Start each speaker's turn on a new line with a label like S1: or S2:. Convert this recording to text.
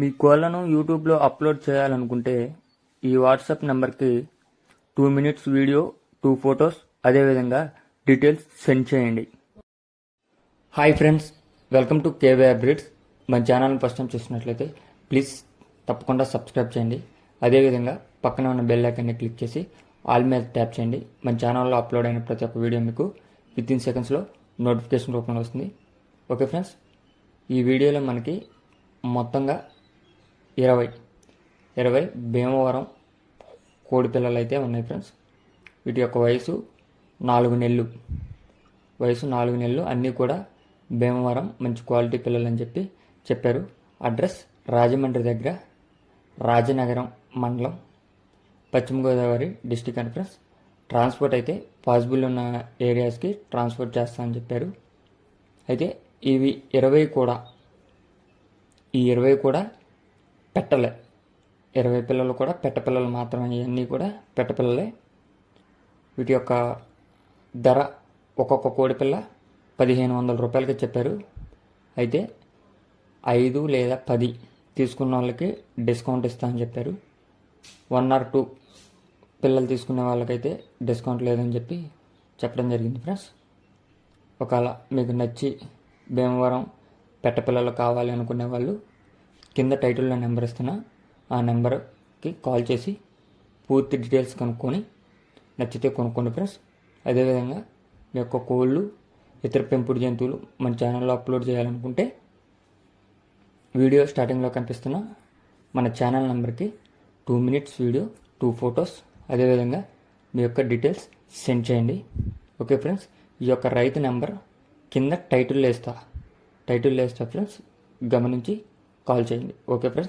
S1: మీ కోళ్ళను యూట్యూబ్లో అప్లోడ్ చేయాలనుకుంటే ఈ వాట్సాప్ నెంబర్కి two minutes video two photos అదేవిధంగా డీటెయిల్స్ సెండ్ చేయండి. Hi friends welcome to KV breeds మా ఛానల్ని ఫస్ట్ టైం చూసినట్లయితే ప్లీజ్ తప్పకుండా సబ్స్క్రైబ్ చేయండి. అదేవిధంగా పక్కన ఉన్న బెల్ ఐకాన్ని క్లిక్ చేసి ఆల్ మీద ట్యాప్ చేయండి. మన ఛానల్లో అప్లోడ్ అయిన ప్రతి ఒక్క వీడియో మీకు విత్ ఇన్ సెకండ్స్లో నోటిఫికేషన్ రూపంలో వస్తుంది. ఓకే ఫ్రెండ్స్ ఈ వీడియోలో మనకి మొత్తంగా ఇరవై. ఇరవై భీమవరం కోడి పిల్లలు అయితే ఉన్నాయి ఫ్రెండ్స్. వీటి యొక్క వయసు నాలుగు నెలలు. వయసు నాలుగు నెలలు. అన్నీ కూడా భీమవరం మంచి క్వాలిటీ పిల్లలు అని చెప్పి చెప్పారు. అడ్రస్ రాజమండ్రి దగ్గర రాజనగరం మండలం పశ్చిమ గోదావరి డిస్టిక్ అని ఫ్రెండ్స్. ట్రాన్స్పోర్ట్ అయితే పాసిబుల్ ఉన్న ఏరియాస్కి ట్రాన్స్పోర్ట్ చేస్తామని చెప్పారు. అయితే ఇవి ఇరవై కూడా. ఈ ఇరవై కూడా పెట్టలే. ఇరవై పిల్లలు కూడా పెట్ట పిల్లలు మాత్రమే. ఇవన్నీ కూడా పెట్ట పిల్లలే. వీటి యొక్క ధర ఒక్కొక్క కోడి పిల్ల పదిహేను వందల రూపాయలకి చెప్పారు. అయితే ఐదు లేదా పది తీసుకున్న వాళ్ళకి డిస్కౌంట్ ఇస్తామని చెప్పారు. వన్ ఆర్ టూ పిల్లలు తీసుకునే వాళ్ళకైతే డిస్కౌంట్ లేదని చెప్పి చెప్పడం జరిగింది ఫ్రెండ్స్. ఒకవేళ మీకు నచ్చి భీమవరం పెట్ట పిల్లలు కావాలి అనుకునే వాళ్ళు కింద టైటిల్లో నెంబర్ ఇస్తున్నా. ఆ నెంబర్కి కాల్ చేసి పూర్తి డీటెయిల్స్ కనుక్కొని నచ్చితే కొనుక్కోండి ఫ్రెండ్స్. అదేవిధంగా మీ యొక్క కోళ్ళు ఇతర పెంపుడు జంతువులు మన ఛానల్లో అప్లోడ్ చేయాలనుకుంటే వీడియో స్టార్టింగ్లో కనిపిస్తున్న మన ఛానల్ నెంబర్కి two minutes video two photos అదేవిధంగా మీ యొక్క డీటెయిల్స్ సెండ్ చేయండి. ఓకే ఫ్రెండ్స్ ఈ యొక్క రైతు నెంబర్ కింద టైటిల్ వేస్తా. టైటిల్ వేస్తా ఫ్రెండ్స్ గమనించి కాల్ చేయండి. Okay friends?